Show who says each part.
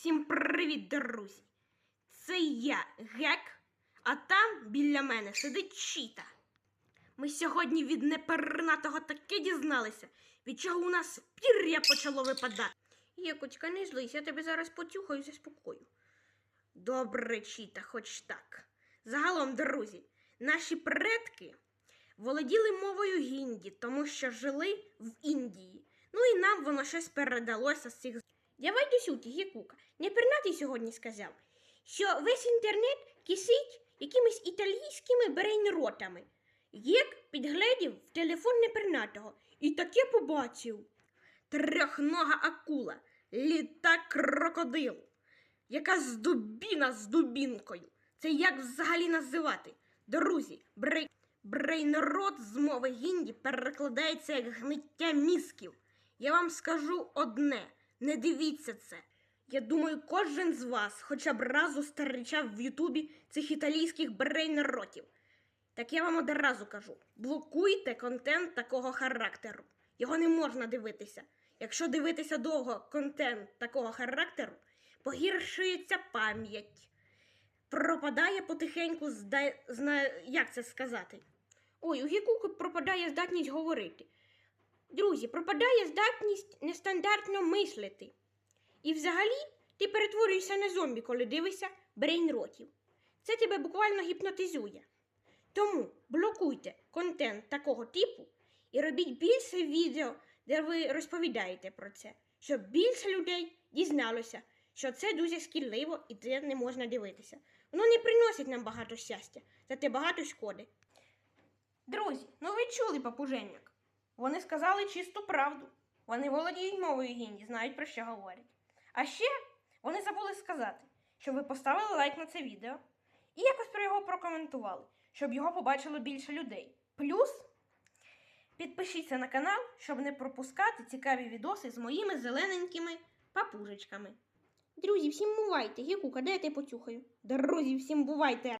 Speaker 1: Всім привіт, друзі! Це я, Гек, а там біля мене сидить Чіта. Ми сьогодні від непернатого таки дізналися, від чого у нас пір'я почало випадати. Єкочка, не злись, я тебе зараз потюхаю і заспокою. Добре, Чіта, хоч так. Загалом, друзі, наші предки володіли мовою гінді, тому що жили в Індії. Ну і нам воно щось передалося з цих. Давай до суті, Гікука. Непернатий сьогодні сказав, що весь інтернет кисить якимись італійськими брейнротами. Гек підгледів в телефон непернатого і таке побачив. Трьохнога акула, літак крокодил, яка з дубіна з дубінкою. Це як взагалі називати? Друзі, брей... брейнрот з мови гінді перекладається як гниття мізків. Я вам скажу одне: не дивіться це. Я думаю, кожен з вас хоча б раз зустрічав в Ютубі цих італійських брейнротів. Так я вам одразу кажу: блокуйте контент такого характеру. Його не можна дивитися. Якщо дивитися довго контент такого характеру, погіршується пам'ять. Пропадає потихеньку, зда... зна... як це сказати? Ой, у Гікуки пропадає здатність говорити. Друзі, пропадає здатність нестандартно мислити. І взагалі ти перетворюєшся на зомбі, коли дивишся брейнротів. Це тебе буквально гіпнотизує. Тому блокуйте контент такого типу і робіть більше відео, де ви розповідаєте про це, щоб більше людей дізналося, що це дуже шкідливо і це не можна дивитися. Воно не приносить нам багато щастя, зате багато шкоди. Друзі, ну ви чули папуженняк? Вони сказали чисту правду. Вони володіють мовою гінді, знають про що говорять. А ще вони забули сказати, щоб ви поставили лайк на це відео і якось про його прокоментували, щоб його побачило більше людей. Плюс підпишіться на канал, щоб не пропускати цікаві відоси з моїми зелененькими папужечками. Друзі, всім бувайте! Гікука, де я тебе потюхаю? Друзі, всім бувайте!